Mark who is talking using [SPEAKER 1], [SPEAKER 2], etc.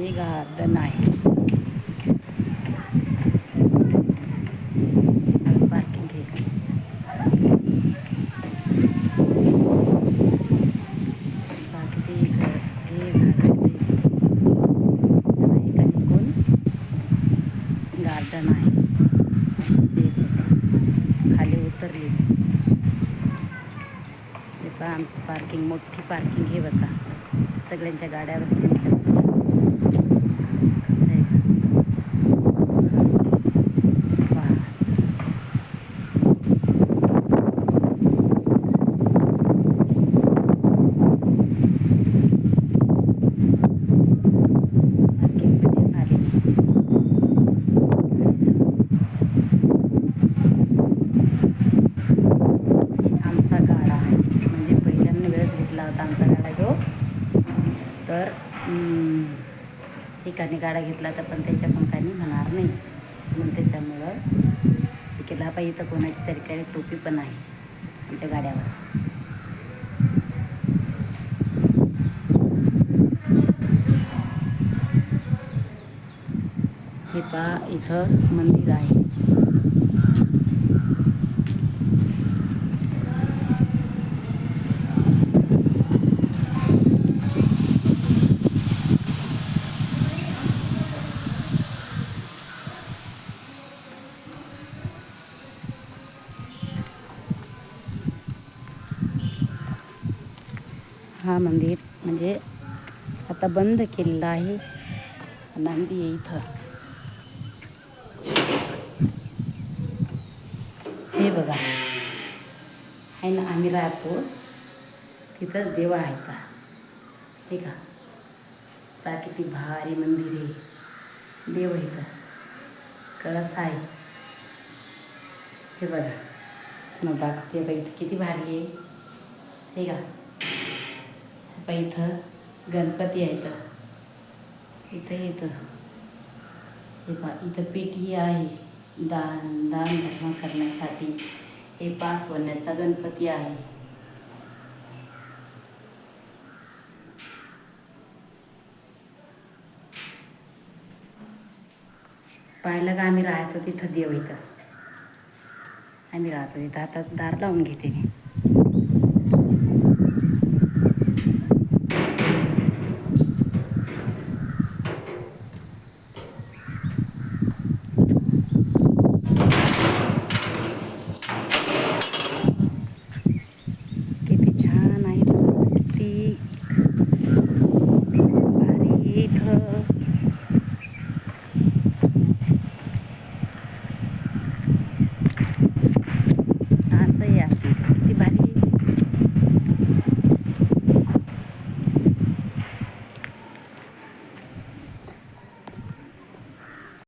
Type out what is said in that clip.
[SPEAKER 1] हे गार्डन आहे ते कोण गार्डन आहे. ते खाली उतरले. हे पहा आमची पार्किंग मोठी पार्किंग हे बघा. सगळ्यांच्या गाड्या बसल्या पहा पार्किंगमध्ये आली आमचा गाडा आहे म्हणजे पहिल्यांदा वेळेस घेतला होता आमचा गाडा जो तर ठिकाणी गाडा घेतला तर पण त्याच्या पण काही होणार नाही. म्हणून त्याच्यामुळं हे पाहिजे तर कोणाची तरी काही टोपी पण आहे आमच्या गाड्यावर. हे पहा इथं मंदिर आहे. हा मंदिर म्हणजे आता बंद केलेला आहे. नांदी आहे इथं. हे बघा. आहे ना आम्ही राहतो तिथंच देव आहे का हे का? पहा किती भारी मंदिर आहे. देव आहे का कळस आहे. हे बघा. मग दाखवते बघ किती भारी आहे. हे का? आता इथं गणपती आहे इथं. इथं येतं हे पा इथं पेटी आहे. दान दान धर्म करण्यासाठी. हे पास होण्याचा गणपती आहे. पाहिलं का आम्ही राहतो तिथं देव इथं? आम्ही राहतो तिथं. आता दार लावून घेते मी. dito.